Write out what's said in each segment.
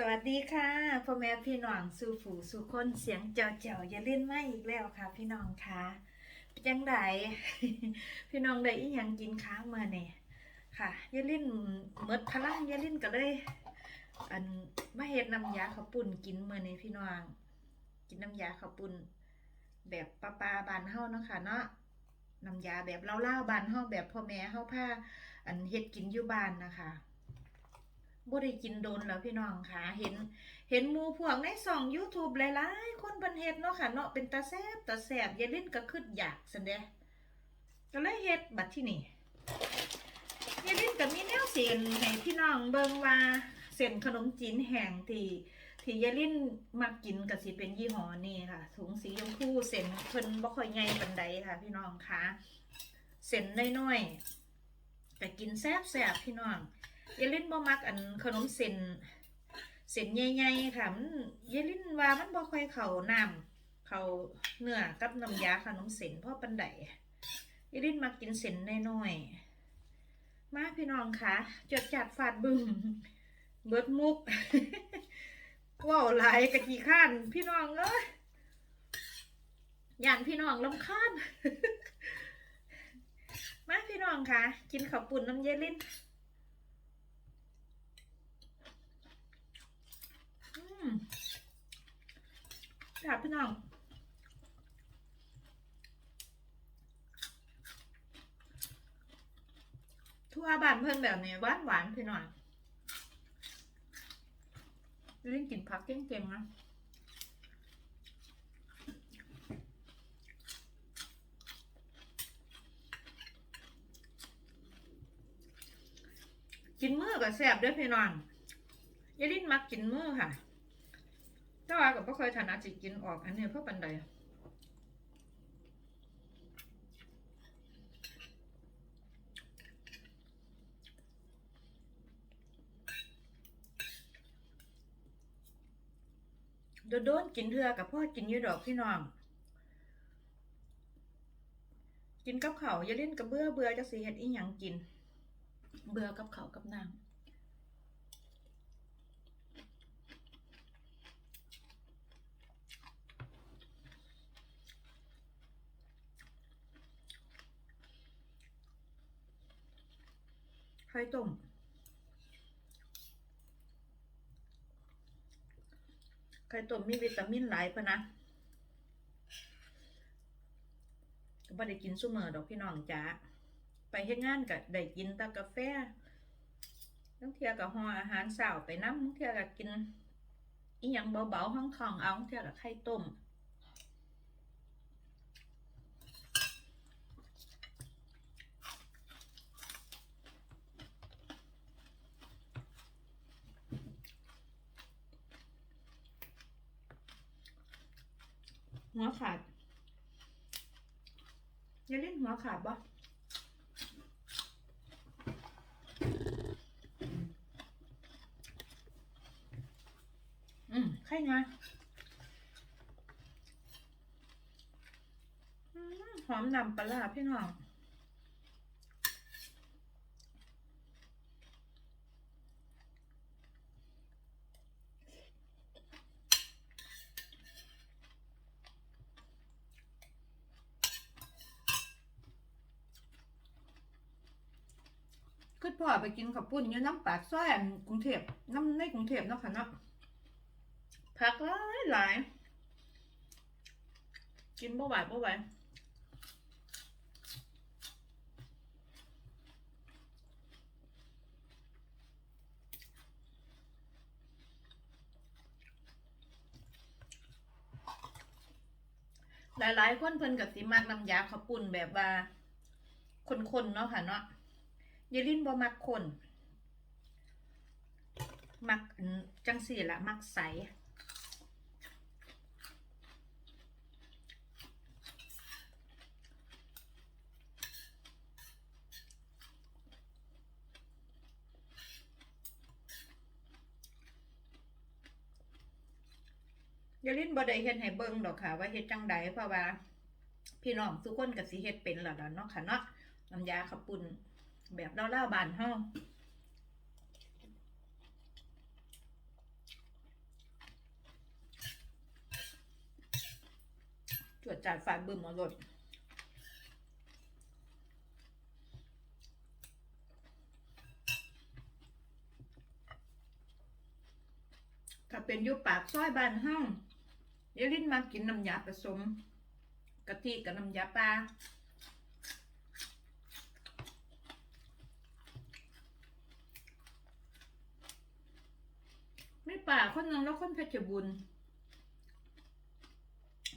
สวัสดีค่ะพ่อแม่พี่น้องสู่ฝูสู่คนเสียงเจ้าเจ้าอย่าเล่นไม่อีกแล้วค่ะ พี่น้องค่ะเป็นจังไดพี่น้องได้อีหยังกินค้าเมื่อนี่ค่ะอย่าเล่นเมดพลังอย่าเล่นก็เลย อันมาเฮ็ดน้ำยาข้าวปุ่นกินเมื่อนี้พี่น้องกินน้ำยาข้าวปุ่นแบบปลาปลาบานเฮาเนาะค่ะเนาะน้ำยาแบบเล่าๆบานเฮาแบบพ่อแม่เฮาพาอันเฮ็ดกินอยู่บ้านนะคะ บ่ได้กินโดนแล้วพี่น้องค่ะ เห็น เห็นมู่พวกในช่อง YouTube หลายๆ คนเพิ่นเฮ็ดเนาะค่ะ เนาะเป็นตาแซบตาแซบยาเล่นก็คิดอยากซั่นเด้ก็เลยเฮ็ดบัดที่นี่ยาเล่นก็มีแนวเส้นให้พี่น้องเบิ่งว่าเส้นขนมจีนแห้งที่ที่ยายลิ้นมักกินก็สิเป็นยี่ห้อนี้ค่ะถุงสีชมพูเส้นเพิ่นบ่ค่อยใหญ่ปานใดค่ะ พี่น้องค่ะเส้นน้อยๆแต่กินแซ่บๆพี่น้อง ยายลินบ่มักอันขนมเส้นเส้นใหญ่ๆค่ะมันยายลินว่ามันบ่ค่อยเข้าน้ำเข้าเนื้อกับน้ำยาขนมเส้นพราะปานใดยายลินมักกินเส้นน้อยๆมาพี่น้องค่ะจดจัดฟาดบึ้มเบิดมุกว้าวหลายกะกี่ข้านพี่น้องเอ้ยย่านพี่น้องลำคาญมาพี่น้องค่ะ กินข้าวปุ่นน้ำยายลิน อืม ค่ะพี่น้องทั่วบ้านเพิ่นแบบนี้หวานหวานพี่น้องเล่นกินผักเก่งๆนะกินมือก็แซ่บด้วยพี่น้องยาลินมักกินมือค่ะ แต่ว่าก็บ่เคยถนัดสิกินออกอันนี้เพราะปันใดโดนๆกินเทื่อกับพ่อกินยู่ดอกพี่น้อง กินกับเขาอย่าเล่นกับเบื่อเบื่อจะสิเฮ็ดอีหยังกิน เบื่อกับเขากับน้ำไข่ต้ม ไข่ต้มมีวิตามินหลายปะนะก็บ่ได้กินซุมื้อดอกพี่น้องจ๋าไปเฮ็ดงานก็ได้กินต่กาแฟทั้งเที่ยก็ห่ออาหารเช้าไปนำทั้งเที่ยก็กินอีหยังเบาๆห้องๆเอาทั้งเที่ยก็ไข่ต้ม หัวขาดอย่าเล่นหัวขาดบ่อืมใครไงอืมหอมนำปลาร้าพี่น้อง คือพ่อไปกินข้าวปุ้นอยู่น้ำปากซอยกรุงเทพน้ำในกรุงเทพเนาะค่ะเนาะผักหลายหลายกินบ่ไหวบ่ไหวหลายๆคนเพิ่นกับสิมักน้ำยาข้าวปุ้นแบบว่าคนๆเนาะค่ะเนาะ ยายลินบ่มักคนมักจังสี่ละมักใสยาลินบ่ได้เฮ็ดให้เบิ่งดอกค่ะ ว่าเฮ็ดจังใดเพราะว่า พี่น้องทุกคนก็สิเฮ็ดเป็นแล้วเนาะค่ะเนาะน้ำยาข้าวปุ้น แบบเล่าๆบานห้องจวดจ่ายฝ่ายบึมหมอรดถ้าเป็นยุปากซ้อยบานห้องยาลิ้นมากินน้ำยาผสมกะทิกับน้ำยาปลา ป่าคนนึงแล้วคนเพชรบุญ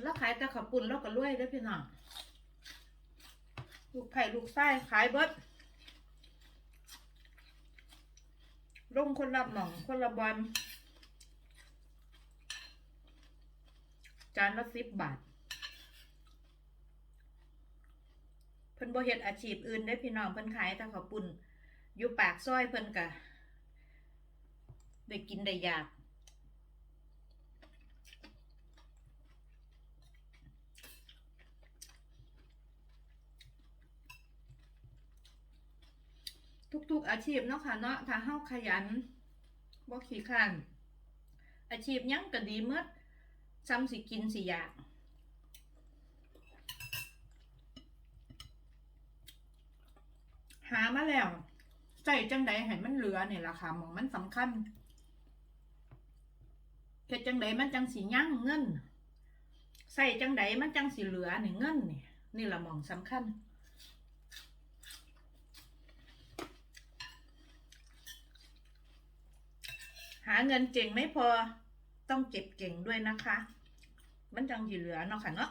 แล้วขายแต่ขับปุ่นแล้วก็รวยด้วยพี่น้องลูกไผ่ลูกไส้ขายเบิดลงคนละหม่องคนละบอลจานละสิบบาทเพิ่นบ่เฮ็ดอาชีพอื่นได้พี่น้องเพิ่นขายแต่ขับปุ่นอยู่ปากซอยเพิ่นกะได้กินได้ยาก ทุกๆอาชีพเนาะค่ะเนาะถ้าเฮาขยันบ่ขี้ข้านอาชีพยังก็ดีเมื่อซ้ำสิกินสิอยากหามาแล้วใส่จังใดให้มันเหลือเนี่ยราคาหมองมันสำคัญเฮ็ดจังใดมันจังสิยั่งเงินใส่จังใดมันจังสิเหลือนี่เงินนี่นี่ละมองสำคัญ หาเงินเก่งไม่พอต้องเก็บเก่งด้วยนะคะ มันจังอยู่เหลือเนาะค่ะเนาะ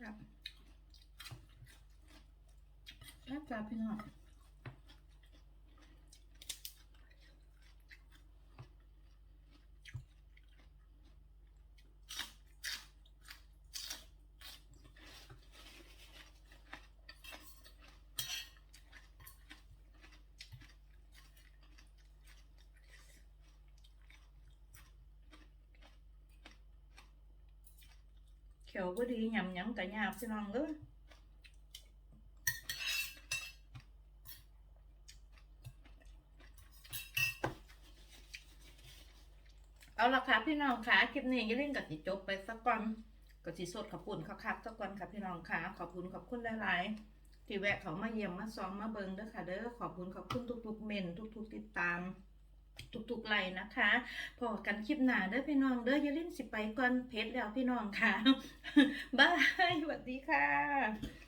ครับแล้วจ้าพี่น้อง ขียวก็ดียำยำกะยาบพี่น้องเด้อเอาละค่ะพี่น้องค่ะคลิปนี้อย่าลืมกับติจบไปสักก่อนก็สิสดขอบคุณเขาครับสักก่อนค่ะพี่น้องค่ะขอบคุณขอบคุณหลายๆที่แวะเขามาเยี่ยมมาซองมาเบิงเด้อค่ะเด้อขอบคุณขอบคุณทุกๆเมนทุก ๆ ติดตาม ทุกๆไลน์นะคะพอกันคลิปหนาเด้อพี่น้องเด้อย่าลืมสิไปก่อนเพจแล้วพี่น้องค่ะ บายสวัสดีค่ะ